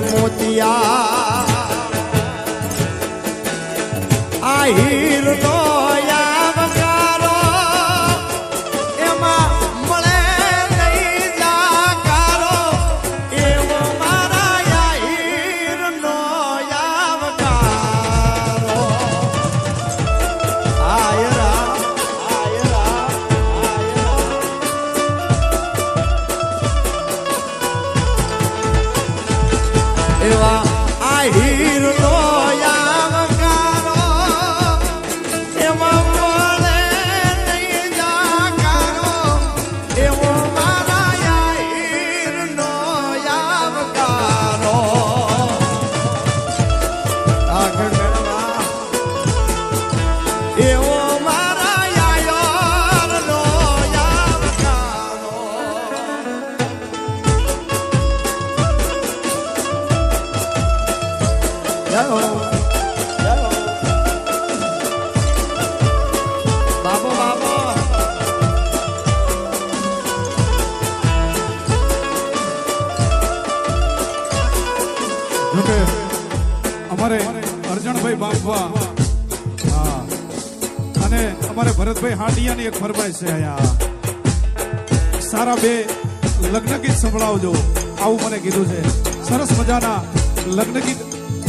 મોતિયા. આ હીરનો યાવકારો એવા આ હીરનો યાવકારો એમાં અમારે અર્જણભાઈ બાપવા, હા. અને અમારે ભરતભાઈ હાંડિયાની એક ફરમાઈશ છે અહીંયા. સારા બે લગ્ન ગીત સંભળાવજો, આવું મને કીધું છે. સરસ મજાના લગ્ન ગીત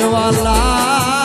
એવા લાડી